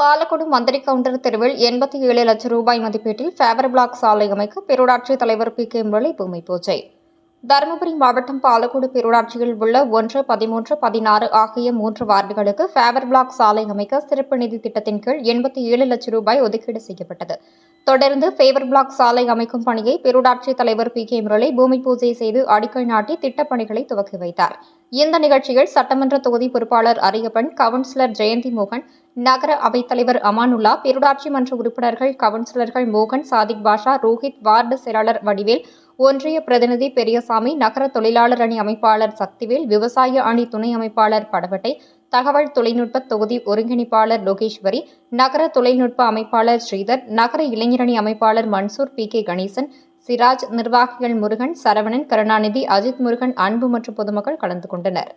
பாலக்கோடு மந்திரி கவுண்டர் தெருவில் எண்பத்தி ஏழு லட்சம் ரூபாய் மதிப்பீட்டில் ஃபேவர் பிளாக் சாலை அமைக்க பேரூராட்சி தலைவர் பி கே முரளி பூமி பூஜை. தருமபுரி மாவட்டம் பாலக்கோடு பேரூராட்சியில் உள்ள ஒன்று பதிமூன்று பதினாறு ஆகிய மூன்று வார்டுகளுக்கு ஃபேவர் பிளாக் சாலை அமைக்க சிறப்பு நிதி திட்டத்தின் கீழ் எண்பத்தி ஏழு லட்சம் ரூபாய் ஒதுக்கீடு செய்யப்பட்டது. தொடர்ந்து ஃபேவர் பிளாக் சாலை அமைக்கும் பணியை பேரூராட்சி தலைவர் பி கே முரளி பூமி பூஜை செய்து அடிக்கல் நாட்டி திட்டப் பணிகளை துவக்கி வைத்தார். இந்த நிகழ்ச்சியில் சட்டமன்ற தொகுதி பொறுப்பாளர் அரியப்பன் கவுன்சிலர் ஜெயந்தி மோகன் நகர அவைத்தலைவர் அமானுல்லா பேரூராட்சி மன்ற உறுப்பினர்கள் கவுன்சிலர்கள் மோகன் சாதிக் பாஷா ரோஹித் வார்டு செயலாளர் வடிவேல் ஒன்றிய பிரதிநிதி பெரியசாமி நகர தொழிலாளர் அணி அமைப்பாளர் சக்திவேல் விவசாய அணி துணை அமைப்பாளர் படவட்டை தகவல் தொழில்நுட்ப தொகுதி ஒருங்கிணைப்பாளர் லோகேஸ்வரி நகர தொழில்நுட்ப அமைப்பாளர் ஸ்ரீதர் நகர இளைஞரணி அமைப்பாளர் மன்சூர் பி. கே. கணேசன் சிராஜ் நிர்வாகிகள் முருகன் சரவணன் கருணாநிதி அஜித் முருகன் அன்பு மற்றும் பொதுமக்கள் கலந்து கொண்டனர்.